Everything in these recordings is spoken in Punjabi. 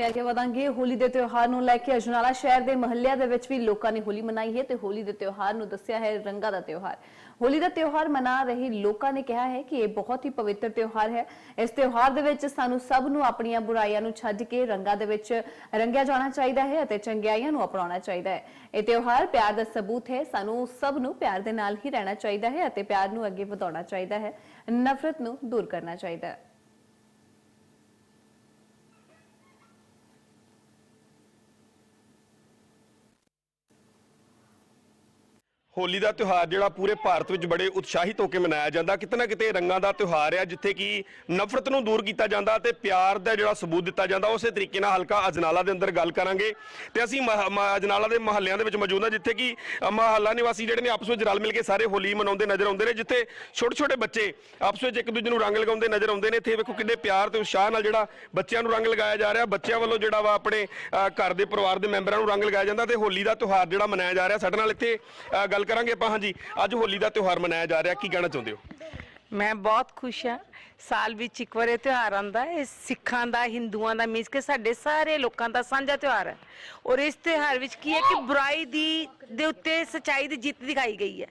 ਤੇ ਅੱਗੇ ਵਧਾਂਗੇ ਹੋਲੀ ਦੇ ਤਿਉਹਾਰ ਨੂੰ ਲੈ ਕੇ ਅਜਨਾਲਾ ਸ਼ਹਿਰ ਦੇ ਮਹੱਲਿਆਂ ਦੇ ਵਿੱਚ ਵੀ ਲੋਕਾਂ ਨੇ ਹੋਲੀ ਮਨਾਈ ਹੈ ਤੇ ਹੋਲੀ ਦੇ ਤਿਉਹਾਰ ਨੂੰ ਦੱਸਿਆ ਹੈ ਰੰਗਾਂ ਦਾ ਤਿਉਹਾਰ। ਹੋਲੀ ਦਾ ਤਿਉਹਾਰ ਮਨਾ ਰਹੇ ਲੋਕਾਂ ਨੇ ਕਿਹਾ ਹੈ ਕਿ ਇਹ ਬਹੁਤ ਹੀ ਪਵਿੱਤਰ ਤਿਉਹਾਰ ਹੈ। ਇਸ ਤਿਉਹਾਰ ਦੇ ਵਿੱਚ ਸਾਨੂੰ ਸਭ ਨੂੰ ਆਪਣੀਆਂ ਬੁਰਾਈਆਂ ਨੂੰ ਛੱਡ ਕੇ ਰੰਗਾਂ ਦੇ ਵਿੱਚ ਰੰਗਿਆ ਜਾਣਾ ਚਾਹੀਦਾ ਹੈ ਅਤੇ ਚੰਗਿਆਈਆਂ ਨੂੰ ਅਪਣਾਉਣਾ ਚਾਹੀਦਾ ਹੈ। ਇਹ ਤਿਉਹਾਰ ਪਿਆਰ ਦਾ ਸਬੂਤ ਹੈ। ਸਾਨੂੰ ਸਭ ਨੂੰ ਪਿਆਰ ਦੇ ਨਾਲ ਹੀ ਰਹਿਣਾ ਚਾਹੀਦਾ ਹੈ ਅਤੇ ਪਿਆਰ ਨੂੰ ਅੱਗੇ ਵਧਾਉਣਾ ਚਾਹੀਦਾ ਹੈ। ਨਫ਼ਰਤ ਨੂੰ ਦੂਰ ਕਰਨਾ ਚਾਹੀਦਾ ਹੈ। ਹੋਲੀ ਦਾ ਤਿਉਹਾਰ ਜਿਹੜਾ ਪੂਰੇ ਭਾਰਤ ਵਿੱਚ ਬੜੇ ਉਤਸ਼ਾਹਿਤ ਹੋ ਕੇ ਮਨਾਇਆ ਜਾਂਦਾ। ਕਿਤੇ ਨਾ ਕਿਤੇ ਰੰਗਾਂ ਦਾ ਤਿਉਹਾਰ ਹੈ ਜਿੱਥੇ ਕਿ ਨਫ਼ਰਤ ਨੂੰ ਦੂਰ ਕੀਤਾ ਜਾਂਦਾ ਤੇ ਪਿਆਰ ਦਾ ਜਿਹੜਾ ਸਬੂਤ ਦਿੱਤਾ ਜਾਂਦਾ ਉਸੇ ਤਰੀਕੇ ਨਾਲ ਹਲਕਾ ਅਜਨਾਲਾ ਦੇ ਅੰਦਰ ਗੱਲ ਕਰਾਂਗੇ। ਤੇ ਅਸੀਂ ਮਹ- ਮ- ਅਜਨਾਲਾ ਦੇ ਮਹੱਲਿਆਂ ਦੇ ਵਿੱਚ ਮੌਜੂਦ ਹਾਂ ਜਿੱਥੇ ਕਿ ਅ, ਮਹੱਲਾ ਨਿਵਾਸੀ ਜਿਹੜੇ ਨੇ ਆਪਸ ਵਿੱਚ ਰਲ ਮਿਲ ਕੇ ਸਾਰੇ ਹੋਲੀ ਮਨਾਉਂਦੇ ਨਜ਼ਰ ਆਉਂਦੇ ਨੇ ਜਿੱਥੇ ਛੋਟੇ ਛੋਟੇ ਬੱਚੇ ਆਪਸ ਵਿੱਚ ਇੱਕ ਦੂਜੇ ਨੂੰ ਰੰਗ ਲਗਾਉਂਦੇ ਨਜ਼ਰ ਆਉਂਦੇ ਨੇ। ਇੱਥੇ ਵੇਖੋ ਕਿੰਨੇ ਪਿਆਰ ਤੇ ਉਤਸ਼ਾਹ ਨਾਲ ਜਿਹੜਾ ਬੱਚਿਆਂ ਨੂੰ ਰੰਗ ਲਗਾਇਆ ਜਾ ਰਿਹਾ। ਬੱਚਿਆਂ ਵੱਲੋਂ ਜਿਹੜਾ ਵਾ ਆਪਣੇ ਘਰ ਦੇ ਪਰਿਵਾਰ ਦੇ ਮੈਂਬਰਾਂ ਨੂੰ ਰੰਗ ਲਗਾਇਆ ਜਾਂਦਾ ਤੇ ਹੋਲੀ ਦਾ ਤਿਉਹਾਰ ਜਿਹੜਾ ਮਨਾਇਆ ਜਾ ਰਿਹਾ। ਸਾਡੇ ਨਾਲ ਇੱਥੇ ਗੱਲ ਗੱਲ ਕਰਾਂਗੇ ਆਪਾਂ, ਹਾਂਜੀ। ਅੱਜ ਹੋਲੀ ਦਾ ਤਿਉਹਾਰ ਮਨਾਇਆ ਜਾ ਰਿਹਾ, ਕੀ ਕਹਿਣਾ ਚਾਹੁੰਦੇ ਹੋ? ਮੈਂ ਬਹੁਤ ਖੁਸ਼ ਹਾਂ। ਸਾਲ ਵਿੱਚ ਇੱਕ ਵਾਰ ਇਹ ਤਿਉਹਾਰ ਆਉਂਦਾ ਹੈ। ਇਹ ਸਿੱਖਾਂ ਦਾ, ਹਿੰਦੂਆਂ ਦਾ, ਮੀਨਸ ਕਿ ਸਾਡੇ ਸਾਰੇ ਲੋਕਾਂ ਦਾ ਸਾਂਝਾ ਤਿਉਹਾਰ ਹੈ। ਔਰ ਇਸ ਤਿਉਹਾਰ ਵਿੱਚ ਕੀ ਹੈ ਕਿ ਬੁਰਾਈ ਦੀ ਦੇ ਉੱਤੇ ਸਚਾਈ ਦੀ ਜਿੱਤ ਦਿਖਾਈ ਗਈ ਹੈ।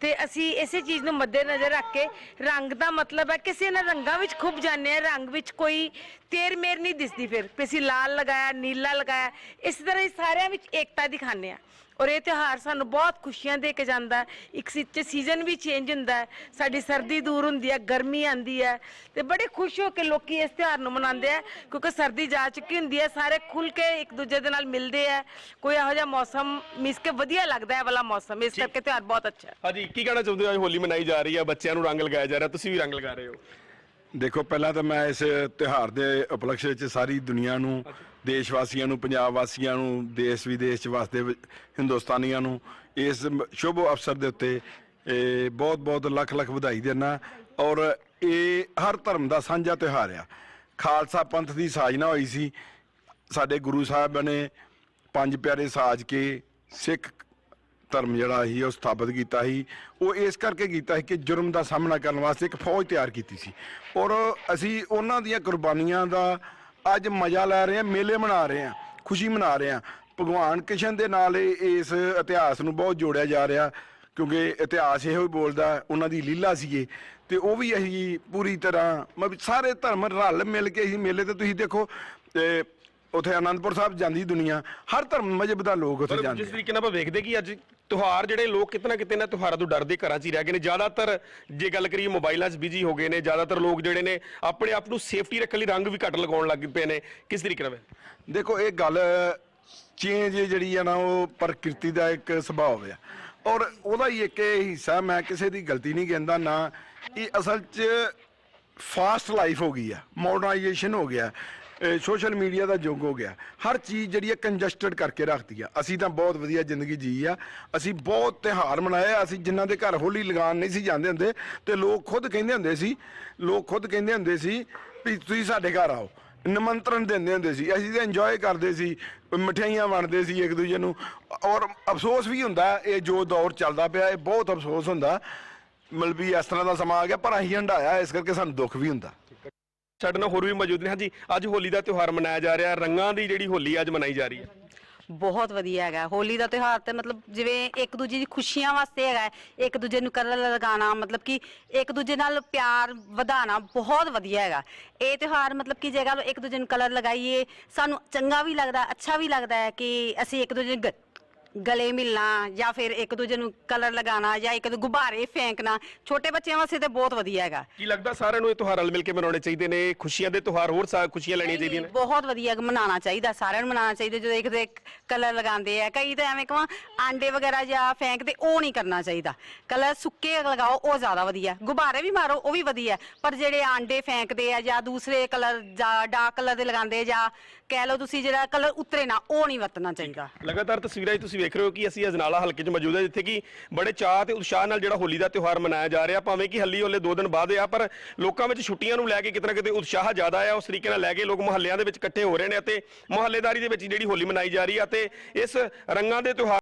ਤੇ ਅਸੀਂ ਇਸੇ ਚੀਜ਼ ਨੂੰ ਮੱਦੇਨਜ਼ਰ ਰੱਖ ਕੇ ਰੰਗ ਦਾ ਮਤਲਬ ਹੈ, ਕਿਸੇ ਇਹਨਾਂ ਰੰਗਾਂ ਵਿੱਚ ਖੁੱਬ ਜਾਂਦੇ ਆ ਰੰਗ ਵਿੱਚ ਕੋਈ ਤੇਰ ਮੇਰ ਨਹੀਂ ਦਿਸਦੀ ਫਿਰ। ਵੀ ਅਸੀਂ ਲਾਲ ਲਗਾਇਆ, ਨੀਲਾ ਲਗਾਇਆ, ਇਸ ਤਰ੍ਹਾਂ ਹੀ ਸਾਰਿਆਂ ਵਿੱਚ ਏਕਤਾ ਦਿਖਾਉਂਦੇ ਆ ਔਰ ਇਹ ਤਿਉਹਾਰ ਸਾਨੂੰ ਬਹੁਤ ਖੁਸ਼ੀਆਂ ਦੇ ਕੇ ਜਾਂਦਾ ਇੱਕ ਸਿੱਚ ਸੀਜ਼ਨ ਵੀ ਚੇਂਜ ਹੁੰਦਾ ਸਾਡੀ ਸਰਦੀ ਦੂਰ ਹੁੰਦੀ ਹੈ, ਗਰਮੀ ਆਂਦੀ ਹੈ। ਤੇ ਬੜੇ ਖੁਸ਼ ਹੋ ਕੇ ਲੋਕੀ ਇਸ ਤਿਉਹਾਰ ਨੂੰ ਮਨਾਉਂਦੇ ਆ ਕਿਉਂਕਿ ਸਰਦੀ ਜਾ ਚੁੱਕੀ ਹੁੰਦੀ ਹੈ, ਸਾਰੇ ਖੁੱਲ ਕੇ ਇੱਕ ਦੂਜੇ ਦੇ ਨਾਲ ਮਿਲਦੇ ਆ ਕੋਈ ਇਹੋ ਜਿਹਾ ਮੌਸਮ ਮਿਸ ਕੇ ਵਧੀਆ ਲੱਗਦਾ ਹੈ ਇਹ ਵਾਲਾ ਮੌਸਮ ਇਸ ਕਰਕੇ ਤਿਉਹਾਰ ਬਹੁਤ ਅੱਛਾ ਹੈ। ਹਾਂਜੀ ਕੀ ਕਹਿਣਾ ਚਾਹੁੰਦੇ ਹੋ? ਅੱਜ ਹੋਲੀ ਮਨਾਈ ਜਾ ਰਹੀ ਹੈ ਬੱਚਿਆਂ ਨੂੰ ਰੰਗ ਲਗਾਇਆ ਜਾ ਰਿਹਾ ਤੁਸੀਂ ਵੀ ਰੰਗ ਲਗਾ ਰਹੇ ਹੋ। ਦੇਖੋ ਪਹਿਲਾਂ ਤਾਂ ਮੈਂ ਇਸ ਤਿਉਹਾਰ ਦੇ ਉਪਲਕਸ਼ ਵਿੱਚ ਸਾਰੀ ਦੁਨੀਆ ਨੂੰ ਦੇਸ਼ ਵਾਸੀਆਂ ਨੂੰ ਪੰਜਾਬ ਵਾਸੀਆਂ ਨੂੰ ਦੇਸ਼ ਵਿਦੇਸ਼ 'ਚ ਵਸਦੇ ਵ- ਹਿੰਦੁਸਤਾਨੀਆਂ ਨੂੰ ਇਸ ਮ- ਸ਼ੁਭ ਅਵਸਰ ਦੇ ਉੱਤੇ ਇਹ ਬਹੁਤ ਬਹੁਤ ਲੱਖ ਲੱਖ ਵਧਾਈ ਦੇਣਾ ਔਰ ਇਹ ਹਰ ਧਰਮ ਦਾ ਸਾਂਝਾ ਤਿਉਹਾਰ ਆ। ਖਾਲਸਾ ਪੰਥ ਦੀ ਸਾਜਨਾ ਹੋਈ ਸੀ। ਸਾਡੇ ਗੁਰੂ ਸਾਹਿਬ ਨੇ ਪੰਜ ਪਿਆਰੇ ਸਾਜ ਕੇ ਸਿੱਖ ਧਰਮ ਜਿਹੜਾ ਸੀ, ਉਹ ਸਥਾਪਿਤ ਕੀਤਾ ਸੀ। ਉਹ ਇਸ ਕਰਕੇ ਕੀਤਾ ਸੀ ਕਿ ਜੁਰਮ ਦਾ ਸਾਹਮਣਾ ਕਰਨ ਵਾਸਤੇ ਇੱਕ ਫੌਜ ਤਿਆਰ ਕੀਤੀ ਸੀ। ਔਰ ਅਸੀਂ ਉਹਨਾਂ ਦੀਆਂ ਕੁਰਬਾਨੀਆਂ ਦਾ ਅੱਜ ਮਜ਼ਾ ਲੈ ਰਹੇ ਹਾਂ, ਮੇਲੇ ਮਨਾ ਰਹੇ ਹਾਂ, ਖੁਸ਼ੀ ਮਨਾ ਰਹੇ ਹਾਂ। ਭਗਵਾਨ ਕ੍ਰਿਸ਼ਨ ਦੇ ਨਾਲ ਇਸ ਇਤਿਹਾਸ ਨੂੰ ਬਹੁਤ ਜੋੜਿਆ ਜਾ ਰਿਹਾ, ਕਿਉਂਕਿ ਇਤਿਹਾਸ ਇਹੋ ਹੀ ਬੋਲਦਾ, ਉਹਨਾਂ ਦੀ ਲੀਲਾ ਸੀਗੇ। ਤੇ ਉਹ ਵੀ ਅਸੀਂ ਪੂਰੀ ਤਰ੍ਹਾਂ, ਮਤਲਬ ਸਾਰੇ ਧਰਮ ਰਲ ਮਿਲ ਕੇ ਅਸੀਂ ਮੇਲੇ ਤੇ ਤੁਸੀਂ ਦੇਖੋ, ਤੇ ਉਥੇ ਆਨੰਦਪੁਰ ਸਾਹਿਬ ਜਾਂਦੀ ਦੁਨੀਆ ਹਰ ਧਰਮ ਮਜਬ ਦਾ ਲੋਕ ਉੱਥੇ ਜਾਂਦੇ ਜਿਸ ਆ। ਤਰੀਕੇ ਨਾਲ ਆਪਾਂ ਵੇਖਦੇ ਕਿ ਅੱਜ ਤਿਉਹਾਰ ਜਿਹੜੇ ਲੋਕ ਕਿਤਨਾ ਕਿਤੇ ਨਾ ਤਿਉਹਾਰਾਂ ਤੋਂ ਡਰਦੇ ਘਰਾਂ 'ਚ ਹੀ ਰਹਿ ਗਏ ਨੇ। ਜ਼ਿਆਦਾਤਰ ਜੇ ਗੱਲ ਕਰੀਏ ਮੋਬਾਈਲਾਂ 'ਚ ਬਿਜ਼ੀ ਹੋ ਗਏ ਨੇ ਜ਼ਿਆਦਾਤਰ ਲੋਕ ਜਿਹੜੇ ਨੇ ਆਪਣੇ ਆਪ ਨੂੰ ਸੇਫਟੀ ਰੱਖਣ ਲਈ ਰੰਗ ਵੀ ਘੱਟ ਲਗਾਉਣ ਲੱਗ ਪਏ ਨੇ। ਕਿਸ ਤਰੀਕੇ ਨਾਲ? ਦੇਖੋ ਇਹ ਗੱਲ ਚੇਂਜ ਜਿਹੜੀ ਆ ਨਾ ਉਹ ਪ੍ਰਕਿਰਤੀ ਦਾ ਇੱਕ ਸੁਭਾਅ ਆ। ਔਰ ਉਹਦਾ ਹੀ ਇੱਕ ਇਹ ਹਿੱਸਾ ਮੈਂ ਕਿਸੇ ਦੀ ਗਲਤੀ ਨਹੀਂ ਕਹਿੰਦਾ ਨਾ ਇਹ ਅਸਲ 'ਚ ਫਾਸਟ ਲਾਈਫ ਹੋ ਗਈ ਆ ਮਾਡਰਨਾਈਜੇਸ਼ਨ ਹੋ ਗਿਆ। ਸੋਸ਼ਲ ਮੀਡੀਆ ਦਾ ਯੁੱਗ ਹੋ ਗਿਆ। ਹਰ ਚੀਜ਼ ਜਿਹੜੀ ਹੈ ਕੰਜਸਟਡ ਕਰਕੇ ਰੱਖਦੀ ਆ। ਅਸੀਂ ਤਾਂ ਬਹੁਤ ਵਧੀਆ ਜ਼ਿੰਦਗੀ ਜੀ ਆ। ਅਸੀਂ ਬਹੁਤ ਤਿਹਾਰ ਮਨਾਏ ਅਸੀਂ ਜਿਨ੍ਹਾਂ ਦੇ ਘਰ ਹੋਲੀ ਲਗਾਉਣ ਨਹੀਂ ਸੀ ਜਾਂਦੇ ਹੁੰਦੇ, ਤੇ ਲੋਕ ਖੁਦ ਕਹਿੰਦੇ ਹੁੰਦੇ ਸੀ, ਲੋਕ ਖੁਦ ਕਹਿੰਦੇ ਹੁੰਦੇ ਸੀ ਵੀ ਤੁਸੀਂ ਸਾਡੇ ਘਰ ਆਓ। ਨਿਮੰਤਰਣ ਦਿੰਦੇ ਹੁੰਦੇ ਸੀ। ਅਸੀਂ ਤਾਂ ਇੰਜੋਏ ਕਰਦੇ ਸੀ, ਮਠਿਆਈਆਂ ਵੰਡਦੇ ਸੀ ਇੱਕ ਦੂਜੇ ਨੂੰ। ਔਰ ਅਫਸੋਸ ਵੀ ਹੁੰਦਾ, ਇਹ ਜੋ ਦੌਰ ਚੱਲਦਾ ਪਿਆ, ਇਹ ਬਹੁਤ ਅਫਸੋਸ ਹੁੰਦਾ। ਮਤਲਬ ਵੀ ਇਸ ਤਰ੍ਹਾਂ ਦਾ ਸਮਾਂ ਆ ਗਿਆ, ਪਰ ਅਸੀਂ ਹੰਡਾਇਆ ਇਸ ਕਰਕੇ ਸਾਨੂੰ ਦੁੱਖ ਵੀ ਹੁੰਦਾ। ਸਾਡੇ ਨਾਲ ਹੋਰ ਵੀ ਮੌਜੂਦ ਨੇ। ਹਾਂਜੀ ਅੱਜ ਹੋਲੀ ਦਾ ਤਿਉਹਾਰ ਮਨਾਇਆ ਜਾ ਰਿਹਾ। ਰੰਗਾਂ ਦੀ ਜਿਹੜੀ ਹੋਲੀ ਅੱਜ ਮਨਾਈ ਜਾ ਰਹੀ ਹੈ। ਬਹੁਤ ਵਧੀਆ ਹੈਗਾ। ਹੋਲੀ ਦਾ ਤਿਉਹਾਰ ਤੇ ਮਤਲਬ ਜਿਵੇਂ ਇੱਕ ਦੂਜੇ ਦੀ ਖੁਸ਼ੀਆਂ ਵਾਸਤੇ ਹੈਗਾ ਹੈ, ਇੱਕ ਦੂਜੇ ਨੂੰ ਕਲਰ ਲਗਾਉਣਾ ਮਤਲਬ ਕਿ ਇੱਕ ਦੂਜੇ ਨਾਲ ਪਿਆਰ ਵਧਾਉਣਾ ਬਹੁਤ ਵਧੀਆ ਹੈਗਾ। ਇਹ ਤਿਉਹਾਰ ਮਤਲਬ ਕਿ ਜੇ ਗੱਲ ਇੱਕ ਦੂਜੇ ਨੂੰ ਕਲਰ ਲਗਾਈਏ ਸਾਨੂੰ ਚੰਗਾ ਵੀ ਲੱਗਦਾ ਅੱਛਾ ਵੀ ਲੱਗਦਾ ਹੈ ਕਿ ਅਸੀਂ ਇੱਕ ਦੂਜੇ ਨੂੰ ਗ- ਗਲੇ ਮਿਲਣਾ ਜਾਂ ਫਿਰ ਇੱਕ ਦੂਜੇ ਨੂੰ ਕਲਰ ਲਗਾਉਣਾ ਜਾਂ ਇੱਕ ਦੂ ਗੁਬਾਰੇ ਫੇਂਕਣਾ ਛੋਟੇ ਬੱਚਿਆਂ ਵਾਸਤੇ ਤੇ ਬਹੁਤ ਵਧੀਆ ਹੈਗਾ। ਕੀ ਲੱਗਦਾ ਸਾਰਿਆਂ ਨੂੰ ਇਹ ਤਿਉਹਾਰ ਰਲ ਮਿਲ ਕੇ ਮਨਾਉਣੇ ਚਾਹੀਦੇ ਨੇ? ਖੁਸ਼ੀਆਂ ਦੇ ਤਿਉਹਾਰ ਹੋਰ ਸਾ ਖੁਸ਼ੀਆਂ ਲੈਣੀਆਂ ਚਾਹੀਦੀਆਂ ਨੇ? ਬਹੁਤ ਵਧੀਆ ਮਨਾਉਣਾ ਚਾਹੀਦਾ ਸਾਰਿਆਂ ਨੂੰ ਮਨਾਉਣਾ ਚਾਹੀਦਾ ਜਦੋਂ ਇੱਕ ਦੇ ਕਲਰ ਲਗਾਉਂਦੇ ਆ। ਕਈ ਤਾਂ ਐਵੇਂ ਕਹਾਂ ਆਂਡੇ ਵਗੈਰਾ ਜਾਂ ਫੈਂਕਦੇ ਉਹ ਨਹੀਂ ਕਰਨਾ ਚਾਹੀਦਾ। ਕਲਰ ਸੁੱਕੇ ਲਗਾਓ ਉਹ ਜ਼ਿਆਦਾ ਵਧੀਆ। ਗੁਬਾਰੇ ਵੀ ਮਾਰੋ ਉਹ ਵੀ ਵਧੀਆ। ਪਰ ਜਿਹੜੇ ਆਂਡੇ ਫੈਂਕਦੇ ਆ ਜਾਂ ਦੂਸਰੇ ਕਲਰ ਜਾਂ ਡਾਰਕ ਕਲਰ ਦੇ ਲਗਾਉਂਦੇ ਜਾਂ ਕਹਿ ਲਓ ਤੁਸੀਂ ਜਿਹੜਾ ਕਲਰ ਉਤਰੇ ਨਾ ਉਹ ਨਹੀਂ ਵਰਤਣਾ ਚਾਹੀਦਾ। ਲਗਾਤਾਰ ਤਸਵੀਰਾਂ 'ਚ ਤੁਸੀਂ ਵੇਖ ਰਹੇ ਹੋ ਕਿ ਅਸੀਂ ਅਜਨਾਲਾ ਹਲਕੇ 'ਚ ਮੌਜੂਦ ਹਾਂ ਜਿੱਥੇ ਕਿ ਬੜੇ ਚਾਅ ਤੇ ਉਤਸ਼ਾਹ ਨਾਲ ਜਿਹੜਾ ਹੋਲੀ ਦਾ ਤਿਉਹਾਰ ਮਨਾਇਆ ਜਾ ਰਿਹਾ। ਭਾਵੇਂ ਕਿ ਹੱਲੀ ਹੋਲੇ ਦੋ ਦਿਨ ਬਾਅਦ ਆ ਪਰ ਲੋਕਾਂ ਵਿੱਚ ਛੁੱਟੀਆਂ ਨੂੰ ਲੈ ਕੇ ਕਿਤੇ ਨਾ ਕਿਤੇ ਉਤਸ਼ਾਹ ਜ਼ਿਆਦਾ ਆ। ਉਸ ਤਰੀਕੇ ਨਾਲ ਲੈ ਕੇ ਲੋਕ ਮੁਹੱਲਿਆਂ ਦੇ ਵਿੱਚ ਇਕੱਠੇ ਹੋ ਰਹੇ ਨੇ ਅਤੇ ਮੁਹੱਲੇਦਾਰੀ ਦੇ ਵਿੱਚ ਜਿਹੜੀ ਹੋਲੀ ਮਨਾਈ ਜਾ ਰਹੀ ਆ ਤੇ ਇਸ ਰੰਗਾਂ ਦੇ ਤਿਉਹਾਰ